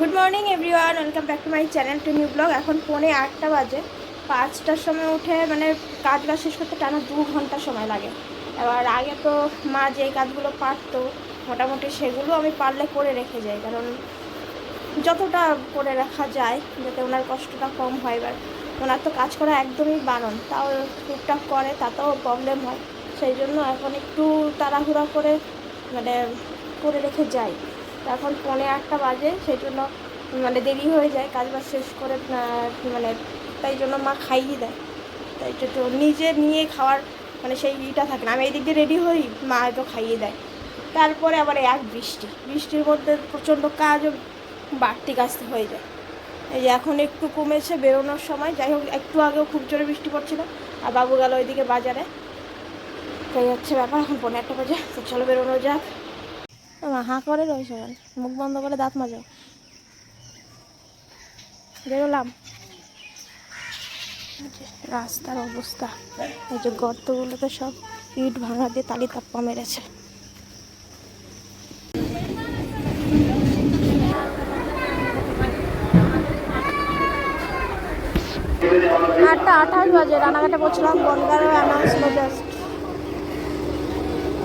Good morning everyone welcome back to my channel to new blog এখন পৌনে আটটা বাজে। পাঁচটার সময় উঠে মানে কাজ বাজ শেষ করতে টানা দু ঘণ্টা সময় লাগে। এবার আগে তো মা যে কাজগুলো পারতো, মোটামুটি সেগুলো আমি পারলে করে রেখে যাই। কারণ যতটা করে রাখা যায়, যাতে ওনার কষ্টটা কম হয় এবার। ওনার তো কাজ করা একদমই বারণ তাও টুকটাক করে, তাতেও প্রবলেম হয়। সেই জন্য এখন একটু তাড়াহুড়া করে মানে করে রেখে যাই। এখন পৌনে আটটা বাজে, সেই জন্য মানে দেরি হয়ে যায়, কাজ বাজ শেষ করে মানে তাই জন্য মা খাইয়ে দেয়। তাই একটু নিজে নিয়ে খাওয়ার মানে সেই ইটা থাকে না। আমি এই দিক দিয়ে রেডি হই, মা হয়তো খাইয়ে দেয়। তারপরে আবার এক বৃষ্টি। বৃষ্টির মধ্যে প্রচণ্ড কাজও বাড়তি কাজতে হয়ে যায়। এই যে এখন একটু কমেছে বেরোনোর সময়। যাই হোক, একটু আগেও খুব জোরে বৃষ্টি পড়ছিল। আর বাবু গেল ওইদিকে বাজারে। তাই হচ্ছে ব্যাপার, এখন পনেরো একটা বাজে। চলো বেরোনো যাক। হাঁ করে রয়েছে? মুখ বন্ধ করে দাঁত মাজো। বেরোলাম। রাস্তার অবস্থা। এই যে গর্তগুলোতে সব ইট ভাঙা দিয়ে তালি তাপ্পা মেরেছে। আটটা আঠাশ বাজে, রানাঘাটে পৌঁছলাম বনগাঁও অ্যানাউন্স জাস্ট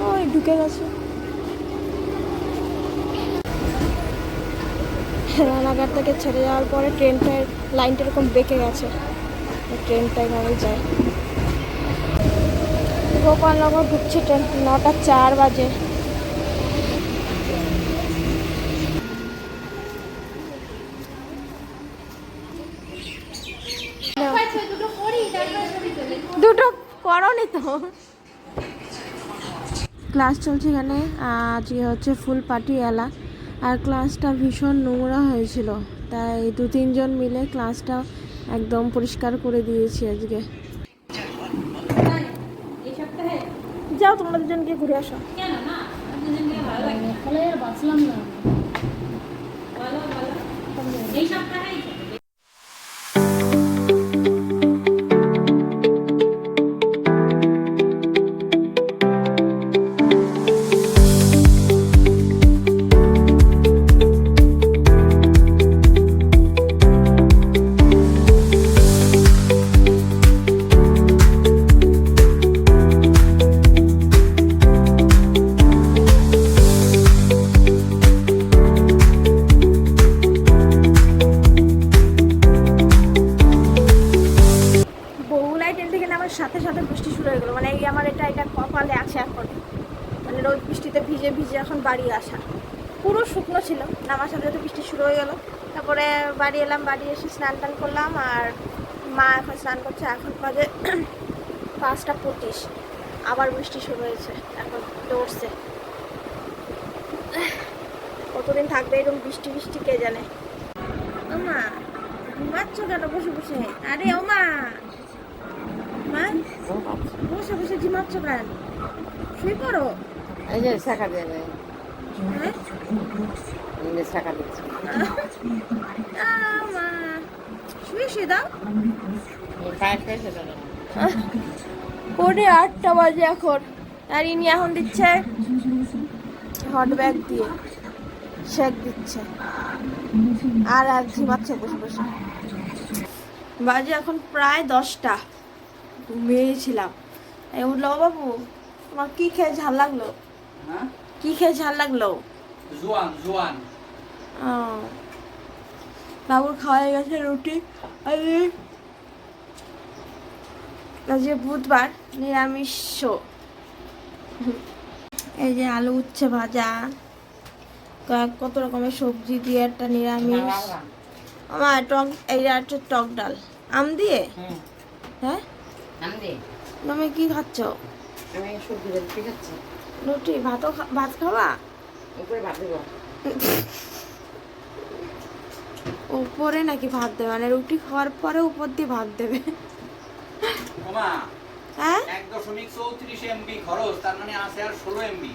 ওই ঢুকে গেছে। রানাঘাট থেকে ছেড়ে যাওয়ার পরে ট্রেনটার লাইনটা এরকম বেঁকে গেছে। ট্রেনটা এভাবেই যায়। গোপালনগর ঢুকছে ট্রেন, নটা চার বাজে। দুটো করনি তো। ক্লাস চলছে এখানে, আজকে হচ্ছে ফুল পার্টি এলা। আর ক্লাসটা ভীষণ নোংরা হয়েছিল। তাই দু তিনজন মিলে ক্লাসটা একদম পরিষ্কার করে দিয়েছি আজকে। যাও তোমরা জনকে ঘুরে আসো। ভিজে ভিজে এখন বাড়ি আসা। পুরো শুকনো ছিল। নামার সাথে সাথে বৃষ্টি শুরু হয়ে গেল। তারপরে বাড়ি এলাম, বাড়ি এসে স্নান টান করলাম আর মা এখন স্নান করছে। এখন বাজে পাঁচটা পঁচিশ। আবার বৃষ্টি শুরু হয়েছে। এখন দৌড়ছে। কতদিন থাকবে এরকম বৃষ্টি বৃষ্টি কে জানে? ওমা, ঘুমাচ্ছ কেন? বসে বসে। আরে ওমা। মা, বসে বসে ঝিমাচ্ছ কেন? শুয়ে পড়ো। এই যে শাখা হ্যাঁ শাখা দিচ্ছে শুয়ে দাও। পৌনে আটটা বাজে এখন? আর ইনি এখন দিচ্ছে হট ব্যাগ দিয়ে শেক দিচ্ছে। আর আর ঝিমাচ্ছে বসে বসে। বাজে এখন প্রায় দশটা। ঘুমিয়েছিলাম এই উঠল বাবু তোমার কি খেয়ে ঝাল লাগল? কি খেয়ে ঝাল লাগল? জোয়ান জোয়ান। বাবুর খাওয়া হয়ে গেছে রুটি। আজকে বুধবার নিরামিষ এই যে আলু উচ্ছে ভাজা কত রকমের সবজি দিয়ে একটা নিরামিষ। আমার টক এই যে একটা টক ডাল। আম দিয়ে? হ্যাঁ? তুমি কি খাচ্ছ? আমি সবজি বেলতে খাচ্ছি রুটি ভাতও ভাত খাওয়া উপরে ভাত দেবো। উপরে নাকি ভাত দেবে? মানে রুটি খাওয়ার পরে উপর দিয়ে ভাত দেবে। হ্যাঁ? এক দশমিক চৌত্রিশ এমবি খরচ তার মানে আছে আর ষোলো এমবি।